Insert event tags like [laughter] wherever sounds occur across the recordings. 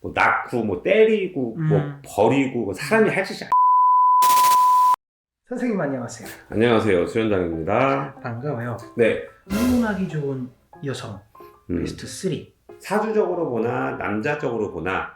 뭐 낳고 뭐 때리고 뭐 음. 버리고 뭐 사람이 할 짓이 아니- 선생님 안녕하세요. 안녕하세요 수현장입니다. 반가워요. 네 이혼하기 좋은 여성 음, 베스트 3. 사주적으로 보나 남자적으로 보나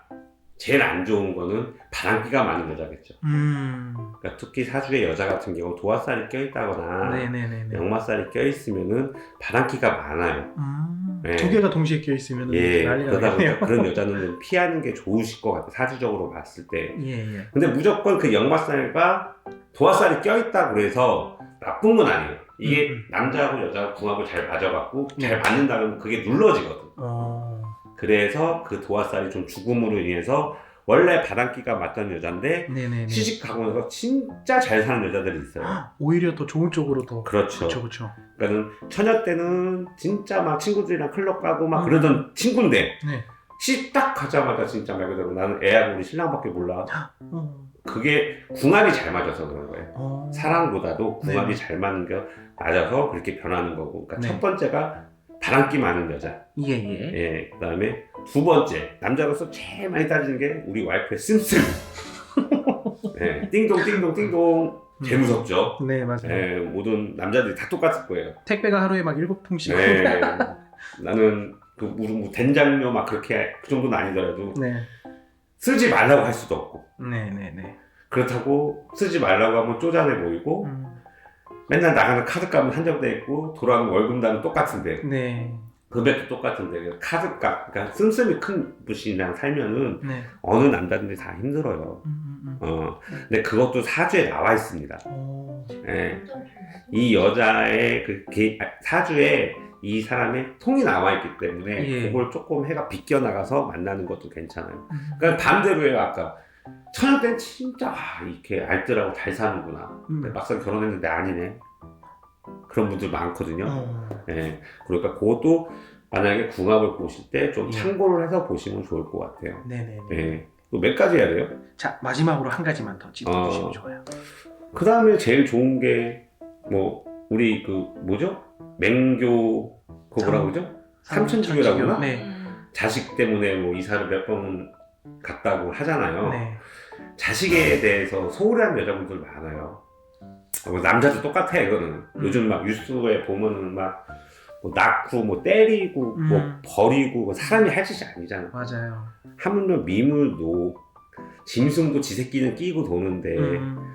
제일 안 좋은 거는 바람기가 많은 여자겠죠. 음. 그러니까 특히 사주의 여자 같은 경우 도화살이 껴있다거나 네네네네. 역마살이 껴있으면은 바람기가 많아요. 음. 네. 두 개가 동시에 껴 있으면 예, 난리가 그러다 나겠네요. 보니까 그런 [laughs] 여자는 좀 피하는 게 좋으실 것 같아요. 사주적으로 봤을 때. 예, 예. 근데 무조건 그 역마살과 도화살이 껴있다고 그래서 나쁜 건 아니에요. 이게 음, 음. 남자하고 여자가 궁합을 잘 맞아갖고 네. 잘 맞는다면 그게 눌러지거든. 어. 그래서 그 도화살이 좀 죽음으로 인해서 원래 바람기가 맞던 여잔데 네네네. 시집 가고 나서 진짜 잘 사는 여자들이 있어요. 오히려 더 좋은 쪽으로 더. 그렇죠. 그렇죠, 그렇죠. 그러니까는 처녀 때는 진짜 막 친구들이랑 클럽 가고 막 음. 그러던 친구인데 네. 시집 딱 가자마자 진짜 말 그대로 나는 애하고 우리 신랑밖에 몰라. 어. 그게 궁합이 잘 맞아서 그런 거예요. 어. 사랑보다도 궁합이 네. 잘 맞는 게 맞아서 그렇게 변하는 거고. 그러니까 네. 첫 번째가 바람기 많은 여자. 예, 예. 예. 그 다음에 두 번째 남자로서 제일 많이 따지는 게 우리 와이프의 씀씀. [laughs] 예. 띵동 띵동 띵동. 제일 음. 무섭죠. 네, 맞아요. 예. 모든 남자들이 다 똑같을 거예요. 택배가 하루에 막 일곱 통씩. 네. [laughs] 나는 그 무슨 뭐 된장료 막 그렇게 그 정도는 아니더라도 네. 쓰지 말라고 할 수도 없고 네, 네, 네. 그렇다고 쓰지 말라고 하면 쪼잔해 보이고 음. 맨날 나가는 카드값은 한정돼 있고 돌아오는 월급단은 똑같은데 네. 금액도 똑같은데 카드값 그러니까 씀씀이 큰 분이랑 살면은 네. 어느 남자들이 다 힘들어요. 음, 음, 음. 어 근데 그것도 사주에 나와 있습니다. 어. 예. 이 여자의 그 개- 아, 사주에 이 사람의 통이 나와 있기 때문에 예. 그걸 조금 해가 비껴 나가서 만나는 것도 괜찮아요. 음. 그러니까 반대로예요 아까 처녀 때는 진짜 아, 이렇게 알뜰하고 잘 사는구나. 근데 음. 막상 결혼했는데 아니네. 그런 분들 많거든요. 어. 예. 그러니까 그것도 만약에 궁합을 보실 때 좀 예. 참고를 해서 보시면 좋을 것 같아요. 네네. 네. 예. 또몇 가지 해야 돼요? 자 마지막으로 한 가지만 더 짚어주시면 어. 좋아요. 그 다음에 제일 좋은 게 뭐 우리 그 뭐죠? 맹교 그거 뭐라 삼- 그러죠? 하나? 네. 자식 때문에 뭐 이사를 몇 번 갔다고 하잖아요. 네. 자식에 대해서 소홀한 여자분들 많아요. 뭐 남자도 똑같아 이거는. 음. 요즘 막 뉴스에 보면은 막뭐 낳고 뭐 때리고 뭐 음. 버리고 뭐 사람이 할 짓이 아니잖아. 맞아요. 하물며 미물도 짐승도 지 새끼는 끼고 도는데 음.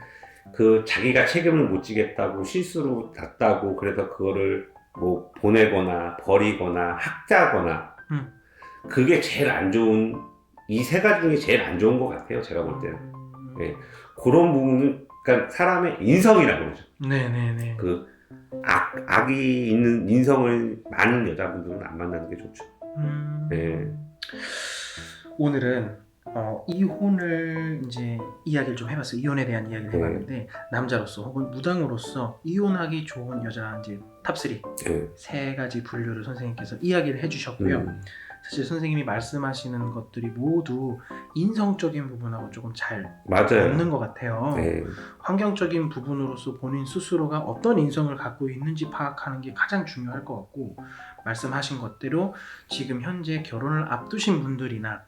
그 자기가 책임을 못 지겠다고 실수로 났다고 그래서 그거를 뭐 보내거나 버리거나 학자거나 음. 그게 제일 안 좋은 이 세 가지 중에 제일 안 좋은 것 같아요 제가 볼 때는 음. 예. 그런 부분은 그러니까 사람의 인성이라고 그러죠 네네네. 그 악, 악이 있는 인성을 많은 여자분들은 안 만나는 게 좋죠 음. 네. 오늘은 어, 이혼을 이제 이야기를 좀 해봤어요. 이혼에 대한 이야기를 네. 해봤는데 남자로서 혹은 무당으로서 이혼하기 좋은 여자 이제 탑3 예. 세 가지 분류를 선생님께서 이야기를 해주셨고요. 음, 사실 선생님이 말씀하시는 것들이 모두 인성적인 부분하고 조금 잘 맞아요 맞는 것 같아요. 네. 환경적인 부분으로서 본인 스스로가 어떤 인성을 갖고 있는지 파악하는 게 가장 중요할 것 같고 말씀하신 것대로 지금 현재 결혼을 앞두신 분들이나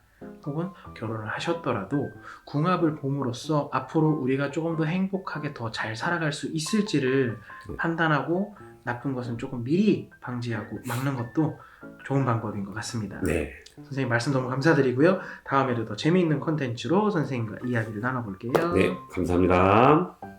혹은 결혼을 하셨더라도 궁합을 봄으로써 앞으로 우리가 조금 더 행복하게 더 잘 살아갈 수 있을지를 네. 판단하고 나쁜 것은 조금 미리 방지하고 막는 것도 좋은 방법인 것 같습니다. 네. 선생님 말씀 너무 감사드리고요. 다음에도 더 재미있는 컨텐츠로 선생님과 이야기를 나눠볼게요. 네 감사합니다